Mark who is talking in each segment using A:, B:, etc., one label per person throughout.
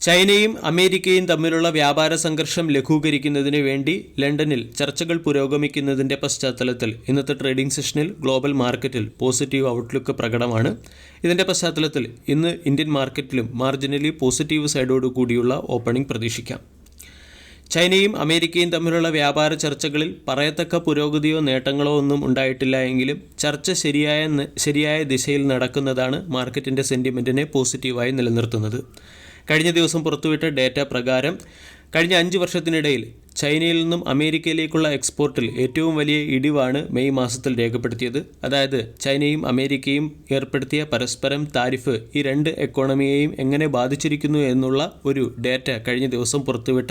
A: ചൈനയും അമേരിക്കയും തമ്മിലുള്ള വ്യാപാര സംഘർഷം ലഘൂകരിക്കുന്നതിന് വേണ്ടി ലണ്ടനിൽ ചർച്ചകൾ പുരോഗമിക്കുന്നതിന്റെ പശ്ചാത്തലത്തിൽ ഇന്നത്തെ ട്രേഡിംഗ് സെഷനിൽ ഗ്ലോബൽ മാർക്കറ്റിൽ പോസിറ്റീവ് ഔട്ട്ലുക്ക് പ്രകടമാണ്. ഇതിന്റെ പശ്ചാത്തലത്തിൽ ഇന്ന് ഇന്ത്യൻ മാർക്കറ്റിലും മാർജിനലി പോസിറ്റീവ് സൈഡോടു കൂടിയുള്ള ഓപ്പണിംഗ് പ്രതീക്ഷിക്കാം. ചൈനയും അമേരിക്കയും തമ്മിലുള്ള വ്യാപാര ചർച്ചകളിൽ പറയത്തക്ക പുരോഗതിയോ നേട്ടങ്ങളോ ഒന്നും ഉണ്ടായിട്ടില്ല എങ്കിലും ചർച്ച ശരിയായ ശരിയായ ദിശയിൽ നടക്കുന്നതാണ് മാർക്കറ്റിന്റെ സെന്റിമെന്റിനെ പോസിറ്റീവായി നിലനിർത്തുന്നത്. കഴിഞ്ഞ ദിവസം പുറത്തുവിട്ട ഡേറ്റ പ്രകാരം കഴിഞ്ഞ അഞ്ച് വർഷത്തിനിടയിൽ ചൈനയിൽ നിന്നും അമേരിക്കയിലേക്കുള്ള എക്സ്പോർട്ടിൽ ഏറ്റവും വലിയ ഇടിവാണ് മെയ് മാസത്തിൽ രേഖപ്പെടുത്തിയത്. അതായത് ചൈനയും അമേരിക്കയും ഏർപ്പെടുത്തിയ പരസ്പരം താരിഫ് ഈ രണ്ട് എക്കോണമിയെയും എങ്ങനെ ബാധിച്ചിരിക്കുന്നു എന്നുള്ള ഒരു ഡേറ്റ കഴിഞ്ഞ ദിവസം പുറത്തുവിട്ട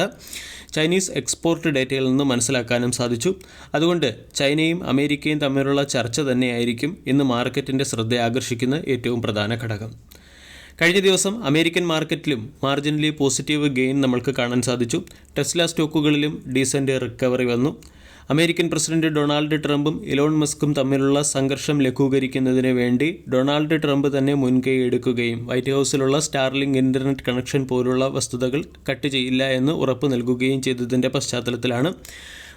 A: ചൈനീസ് എക്സ്പോർട്ട് ഡേറ്റയിൽ നിന്ന് മനസ്സിലാക്കാനും സാധിച്ചു. അതുകൊണ്ട് ചൈനയും അമേരിക്കയും തമ്മിലുള്ള ചർച്ച തന്നെയായിരിക്കും ഇന്ന് മാർക്കറ്റിന്റെ ശ്രദ്ധ ആകർഷിക്കുന്ന ഏറ്റവും പ്രധാന ഘടകം. കഴിഞ്ഞ ദിവസം അമേരിക്കൻ മാർക്കറ്റിലും മാർജിനലി പോസിറ്റീവ് ഗെയിൻ നമ്മൾക്ക് കാണാൻ സാധിച്ചു. ടെസ്ല സ്റ്റോക്കുകളിലും ഡീസന്റ് റിക്കവറി വന്നു. അമേരിക്കൻ പ്രസിഡന്റ് ഡൊണാൾഡ് ട്രംപും ഇലോൺ മസ്കും തമ്മിലുള്ള സംഘർഷം ലഘൂകരിക്കുന്നതിന് വേണ്ടി ഡൊണാൾഡ് ട്രംപ് തന്നെ മുൻകൈ എടുക്കുകയും വൈറ്റ് ഹൗസിലുള്ള സ്റ്റാർലിംഗ് ഇന്റർനെറ്റ് കണക്ഷൻ പോലുള്ള വസ്തുതകൾ കട്ട് ചെയ്യില്ല എന്ന് ഉറപ്പ് നൽകുകയും ചെയ്തതിന്റെ പശ്ചാത്തലത്തിലാണ്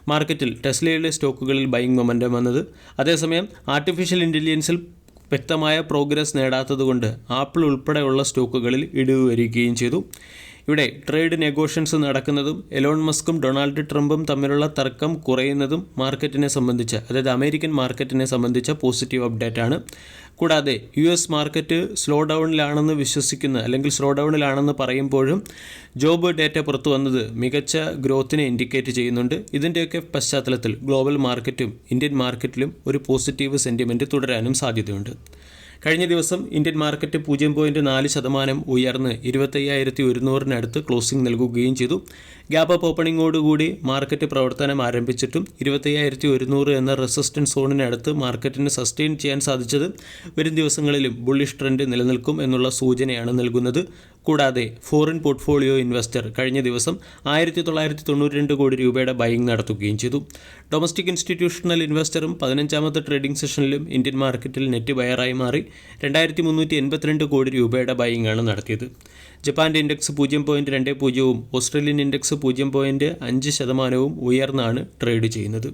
A: മാർക്കറ്റിൽ ടെസ്ലയിലെ സ്റ്റോക്കുകളിൽ ബൈങ് മൊമെന്റം വന്നത്. അതേസമയം ആർട്ടിഫിഷ്യൽ ഇന്റലിജൻസിൽ വ്യക്തമായ പ്രോഗ്രസ് നേടാത്തതുകൊണ്ട് ആപ്പിൾ ഉൾപ്പെടെയുള്ള സ്റ്റോക്കുകളിൽ ഇടിവ് വരികയും ചെയ്തു. ഇവിടെ ട്രേഡ് നെഗോഷ്യൻസ് നടക്കുന്നതും എലോൺ മസ്കും ഡൊണാൾഡ് ട്രംപും തമ്മിലുള്ള തർക്കം കുറയുന്നതും മാർക്കറ്റിനെ സംബന്ധിച്ച് അതായത് അമേരിക്കൻ മാർക്കറ്റിനെ സംബന്ധിച്ച പോസിറ്റീവ് അപ്ഡേറ്റ് ആണ് കൂടാതെ യു എസ് മാർക്കറ്റ് സ്ലോ ഡൗണിലാണെന്ന് വിശ്വസിക്കുന്ന അല്ലെങ്കിൽ സ്ലോ ഡൗണിലാണെന്ന് പറയുമ്പോഴും ജോബ് ഡേറ്റ പുറത്തു വന്നത് മികച്ച ഗ്രോത്തിനെ ഇൻഡിക്കേറ്റ് ചെയ്യുന്നുണ്ട്. ഇതിന്റെയൊക്കെ പശ്ചാത്തലത്തിൽ ഗ്ലോബൽ മാർക്കറ്റും ഇന്ത്യൻ മാർക്കറ്റിലും ഒരു പോസിറ്റീവ് സെന്റിമെന്റ് തുടരാനും സാധ്യതയുണ്ട്. കഴിഞ്ഞ ദിവസം ഇന്ത്യൻ മാർക്കറ്റ് പൂജ്യം പോയിന്റ് നാല് ശതമാനം ഉയർന്ന് ഇരുപത്തയ്യായിരത്തി ഒരുന്നൂറിനടുത്ത് ക്ലോസിംഗ് നൽകുകയും ചെയ്തു. ഗ്യാപ്പ് അപ്പ് ഓപ്പണിങ്ങോടുകൂടി മാർക്കറ്റ് പ്രവർത്തനം ആരംഭിച്ചിട്ടും ഇരുപത്തയ്യായിരത്തി ഒരുന്നൂറ് എന്ന റെസിസ്റ്റൻസ് സോണിനടുത്ത് മാർക്കറ്റിന് സസ്റ്റെയിൻ ചെയ്യാൻ സാധിച്ചത് വരും ദിവസങ്ങളിലും ബുള്ളിഷ് ട്രെൻഡ് നിലനിൽക്കും എന്നുള്ള സൂചനയാണ് നൽകുന്നത്. കൂടാതെ ഫോറിൻ പോർട്ട്ഫോളിയോ ഇൻവെസ്റ്റർ കഴിഞ്ഞ ദിവസം ആയിരത്തി തൊള്ളായിരത്തി തൊണ്ണൂറ്റി രണ്ട് കോടി രൂപയുടെ ബൈങ് നടത്തുകയും ചെയ്തു. ഡൊമസ്റ്റിക് ഇൻസ്റ്റിറ്റ്യൂഷണൽ ഇൻവെസ്റ്ററും പതിനഞ്ചാമത്തെ ട്രേഡിംഗ് സെഷനിലും ഇന്ത്യൻ മാർക്കറ്റിൽ നെറ്റ് ബയറായി മാറി രണ്ടായിരത്തി മുന്നൂറ്റി എൺപത്തിരണ്ട് കോടി രൂപയുടെ ബൈങ് ആണ് നടത്തിയത്. ജപ്പാന്റെ ഇൻഡെക്സ് പൂജ്യം പോയിന്റ് രണ്ട് പൂജ്യവും ഓസ്ട്രേലിയൻ ഇൻഡെക്സ് പൂജ്യം പോയിന്റ് അഞ്ച് ശതമാനവും ഉയർന്നാണ് ട്രേഡ് ചെയ്യുന്നത്.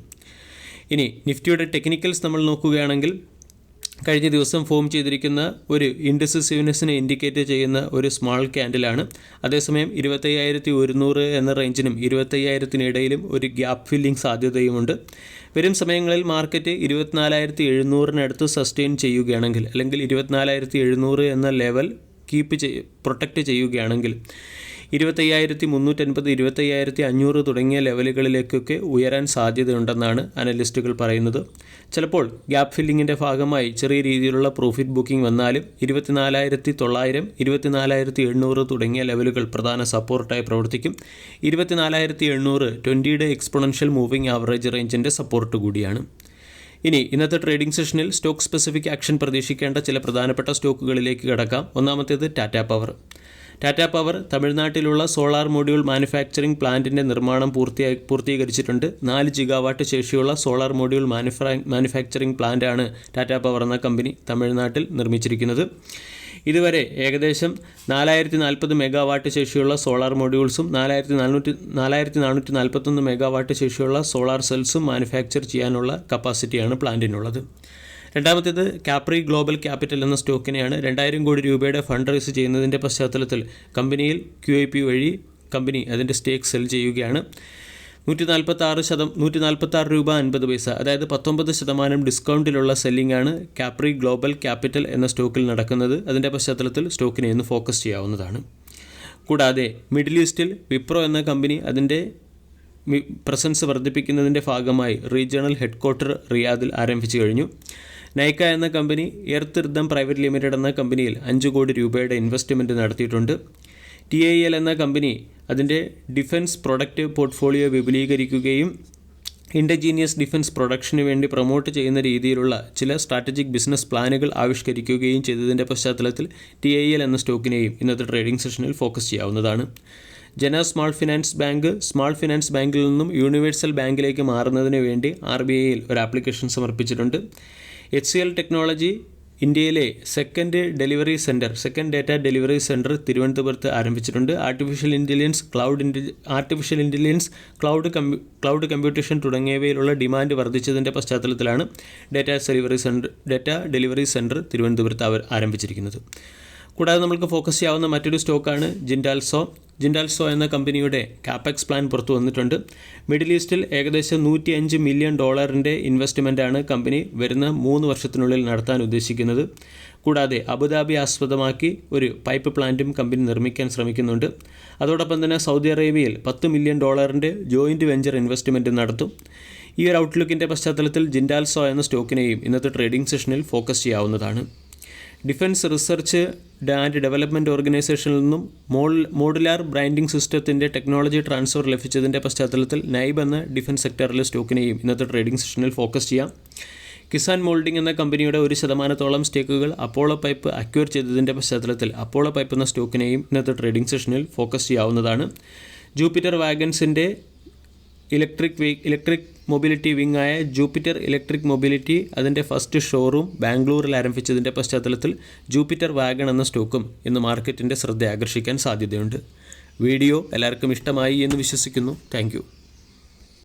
A: ഇനി നിഫ്റ്റിയുടെ ടെക്നിക്കൽസ് നമ്മൾ നോക്കുകയാണെങ്കിൽ കഴിഞ്ഞ ദിവസം ഫോം ചെയ്തിരിക്കുന്ന ഒരു ഇൻഡസിസീവ്നെസ്സിനെ ഇൻഡിക്കേറ്റ് ചെയ്യുന്ന ഒരു സ്മാൾ ക്യാൻഡിലാണ്. അതേസമയം ഇരുപത്തയ്യായിരത്തി ഒരുന്നൂറ് എന്ന റേഞ്ചിനും ഇരുപത്തയ്യായിരത്തിനിടയിലും ഒരു ഗ്യാപ്പ് ഫില്ലിംഗ് സാധ്യതയുമുണ്ട്. വരും സമയങ്ങളിൽ മാർക്കറ്റ് ഇരുപത്തിനാലായിരത്തി എഴുന്നൂറിനടുത്ത് സസ്റ്റെയിൻ ചെയ്യുകയാണെങ്കിൽ അല്ലെങ്കിൽ ഇരുപത്തിനാലായിരത്തി എഴുന്നൂറ് എന്ന ലെവൽ കീപ്പ് ചെയ് പ്രൊട്ടക്റ്റ് ചെയ്യുകയാണെങ്കിൽ ഇരുപത്തയ്യായിരത്തി മുന്നൂറ്റൻപത് ഇരുപത്തയ്യായിരത്തി അഞ്ഞൂറ് തുടങ്ങിയ ലെവലുകളിലേക്കൊക്കെ ഉയരാൻ സാധ്യതയുണ്ടെന്നാണ് അനലിസ്റ്റുകൾ പറയുന്നത്. ചിലപ്പോൾ ഗ്യാപ്പ് ഫില്ലിങ്ങിന്റെ ഭാഗമായി ചെറിയ രീതിയിലുള്ള പ്രോഫിറ്റ് ബുക്കിംഗ് വന്നാലും ഇരുപത്തിനാലായിരത്തി തൊള്ളായിരം ഇരുപത്തിനാലായിരത്തി എണ്ണൂറ് തുടങ്ങിയ ലെവലുകൾ പ്രധാന സപ്പോർട്ടായി പ്രവർത്തിക്കും. ഇരുപത്തിനാലായിരത്തി എണ്ണൂറ് ട്വന്റിയുടെ എക്സ്പൊണൻഷ്യൽ മൂവിംഗ് ആവറേജ് റേഞ്ചിന്റെ സപ്പോർട്ട് കൂടിയാണ്. ഇനി ഇന്നത്തെ ട്രേഡിംഗ് സെഷനിൽ സ്റ്റോക്ക് സ്പെസിഫിക് ആക്ഷൻ പ്രതീക്ഷിക്കേണ്ട ചില പ്രധാനപ്പെട്ട സ്റ്റോക്കുകളിലേക്ക് കടക്കാം. ഒന്നാമത്തേത് ടാറ്റ പവർ. ടാറ്റ പവർ തമിഴ്നാട്ടിലുള്ള സോളാർ മൊഡ്യൂൾ മാനുഫാക്ചറിംഗ് പ്ലാന്റിന്റെ നിർമ്മാണം പൂർത്തിയായി പൂർത്തീകരിച്ചിട്ടുണ്ട്. നാല് ജിഗാവാട്ട് ശേഷിയുള്ള സോളാർ മൊഡ്യൂൾ മാനുഫാ മാനുഫാക്ചറിംഗ് പ്ലാന്റാണ് ടാറ്റ പവർ എന്ന കമ്പനി തമിഴ്നാട്ടിൽ നിർമ്മിച്ചിരിക്കുന്നത്. ഇതുവരെ ഏകദേശം നാലായിരത്തി നാൽപ്പത് മെഗാവാട്ട് ശേഷിയുള്ള സോളാർ മൊഡ്യൂൾസും നാലായിരത്തി നാനൂറ്റി നാലായിരത്തി നാനൂറ്റി നാൽപ്പത്തൊന്ന് മെഗാവാട്ട് ശേഷിയുള്ള സോളാർ സെൽസും മാനുഫാക്ചർ ചെയ്യാനുള്ള കപ്പാസിറ്റിയാണ് പ്ലാന്റിനുള്ളത്. രണ്ടാമത്തേത് കാപ്രി ഗ്ലോബൽ ക്യാപിറ്റൽ എന്ന സ്റ്റോക്കിനെയാണ് രണ്ടായിരം കോടി രൂപയുടെ ഫണ്ട് റൈസ് ചെയ്യുന്നതിന്റെ പശ്ചാത്തലത്തിൽ കമ്പനിയിൽ ക്യു ഐ പി വഴി കമ്പനി അതിന്റെ സ്റ്റേക്ക് സെൽ ചെയ്യുകയാണ്. നൂറ്റി നാൽപ്പത്തി ആറ് ശതം നൂറ്റി നാൽപ്പത്തി ആറ് രൂപ അൻപത് പൈസ അതായത് പത്തൊമ്പത് ശതമാനം ഡിസ്കൗണ്ടിലുള്ള സെല്ലിംഗ് ആണ് കാപ്രി ഗ്ലോബൽ ക്യാപിറ്റൽ എന്ന സ്റ്റോക്കിൽ നടക്കുന്നത്. അതിന്റെ പശ്ചാത്തലത്തിൽ സ്റ്റോക്കിനെ ഒന്ന് ഫോക്കസ് ചെയ്യാവുന്നതാണ്. കൂടാതെ മിഡിൽ ഈസ്റ്റിൽ വിപ്രോ എന്ന കമ്പനി അതിന്റെ പ്രസൻസ് വർദ്ധിപ്പിക്കുന്നതിന്റെ ഭാഗമായി റീജിയണൽ ഹെഡ്ക്വാർട്ടർ റിയാദിൽ ആരംഭിച്ചു കഴിഞ്ഞു. നൈക്ക എന്ന കമ്പനി എർത്ത് റിദം പ്രൈവറ്റ് ലിമിറ്റഡ് എന്ന കമ്പനിയിൽ അഞ്ച് കോടി രൂപയുടെ ഇൻവെസ്റ്റ്മെന്റ് നടത്തിയിട്ടുണ്ട്. ടി ഐ എൽ എന്ന കമ്പനി അതിന്റെ ഡിഫൻസ് പ്രൊഡക്റ്റ് പോർട്ട്ഫോളിയോ വിപുലീകരിക്കുകയും ഇൻഡജീനിയസ് ഡിഫൻസ് പ്രൊഡക്ഷന് വേണ്ടി പ്രൊമോട്ട് ചെയ്യുന്ന രീതിയിലുള്ള ചില സ്ട്രാറ്റജിക് ബിസിനസ് പ്ലാനുകൾ ആവിഷ്കരിക്കുകയും ചെയ്തതിന്റെ പശ്ചാത്തലത്തിൽ ടി ഐ എൽ എന്ന സ്റ്റോക്കിനെയും ഇന്നത്തെ ട്രേഡിംഗ് സെഷനിൽ ഫോക്കസ് ചെയ്യാവുന്നതാണ്. Jana small finance bank small finance ബാങ്കിൽ നിന്നും യൂണിവേഴ്സൽ ബാങ്കിലേക്ക് മാറുന്നതിന് വേണ്ടി ആർ ബി ഐയിൽ ഒരു ആപ്ലിക്കേഷൻ സമർപ്പിച്ചിട്ടുണ്ട്. എച്ച് സി എൽ ടെക്നോളജി ഇന്ത്യയിലെ second delivery centre second data delivery centre തിരുവനന്തപുരത്ത് ആരംഭിച്ചിട്ടുണ്ട്. Artificial intelligence cloud artificial intelligence cloud കമ്പ്യൂ cloud computation തുടങ്ങിയവയിലുള്ള ഡിമാൻഡ് വർദ്ധിച്ചതിന്റെ പശ്ചാത്തലത്തിലാണ് data delivery centre data delivery centre തിരുവനന്തപുരത്ത് അവർ ആരംഭിച്ചിരിക്കുന്നത്. കൂടാതെ നമ്മൾക്ക് ഫോക്കസ് ചെയ്യാവുന്ന മറ്റൊരു സ്റ്റോക്കാണ് ജിൻഡാൽസോ. ജിൻഡാൽസോ എന്ന കമ്പനിയുടെ കാപ്പക്സ് പ്ലാൻ പുറത്തു വന്നിട്ടുണ്ട്. മിഡിൽ ഈസ്റ്റിൽ ഏകദേശം നൂറ്റി അഞ്ച് മില്യൺ ഡോളറിന്റെ ഇൻവെസ്റ്റ്മെന്റാണ് കമ്പനി വരുന്ന മൂന്ന് വർഷത്തിനുള്ളിൽ നടത്താൻ ഉദ്ദേശിക്കുന്നത്. കൂടാതെ അബുദാബി ആസ്പദമാക്കി ഒരു പൈപ്പ് പ്ലാന്റും കമ്പനി നിർമ്മിക്കാൻ ശ്രമിക്കുന്നുണ്ട്. അതോടൊപ്പം തന്നെ സൗദി അറേബ്യയിൽ പത്ത് മില്യൺ ഡോളറിന്റെ ജോയിന്റ് വെഞ്ചർ ഇൻവെസ്റ്റ്മെന്റ് നടത്തും. ഈ ഒരു ഔട്ട്ലുക്കിന്റെ പശ്ചാത്തലത്തിൽ ജിൻഡാൽസോ എന്ന സ്റ്റോക്കിനെയും ഇന്നത്തെ ട്രേഡിംഗ് സെഷനിൽ ഫോക്കസ് ചെയ്യാവുന്നതാണ്. ഡിഫൻസ് റിസർച്ച് ആൻഡ് ഡെവലപ്മെന്റ് ഓർഗനൈസേഷനിൽ നിന്നും മോൾ മോഡുലാർ ബ്രാൻഡിംഗ് സിസ്റ്റത്തിന്റെ ടെക്നോളജി ട്രാൻസ്ഫർ ലഭിച്ചതിന്റെ പശ്ചാത്തലത്തിൽ നൈബ് എന്ന ഡിഫൻസ് സെക്ടറിലെ സ്റ്റോക്കിനെയും ഇന്നത്തെ ട്രേഡിംഗ് സെഷനിൽ ഫോക്കസ് ചെയ്യാം. കിസാൻ മോൾഡിംഗ് എന്ന കമ്പനിയുടെ ഒരു ശതമാനത്തോളം സ്റ്റേക്കുകൾ അപ്പോളോ പൈപ്പ് അക്വയർ ചെയ്തതിന്റെ പശ്ചാത്തലത്തിൽ അപ്പോളോ പൈപ്പ് എന്ന സ്റ്റോക്കിനെയും ഇന്നത്തെ ട്രേഡിംഗ് സെഷനിൽ ഫോക്കസ് ചെയ്യാവുന്നതാണ്. Jupiter വാഗൻസിന്റെ electric way electric mobility wing ആയ ജൂപ്പിറ്റർ ഇലക്ട്രിക് മൊബിലിറ്റി അതിന്റെ ഫസ്റ്റ് ഷോറൂം ബാംഗ്ലൂരിൽ ആരംഭിച്ചതിന്റെ പശ്ചാത്തലത്തിൽ ജൂപ്പിറ്റർ വാഗൺ എന്ന സ്റ്റോക്കും ഇന്ന് മാർക്കറ്റിന്റെ ശ്രദ്ധ ആകർഷിക്കാൻ സാധ്യതയുണ്ട്. വീഡിയോ എല്ലാവർക്കും ഇഷ്ടമായി എന്ന് വിശ്വസിക്കുന്നു. താങ്ക്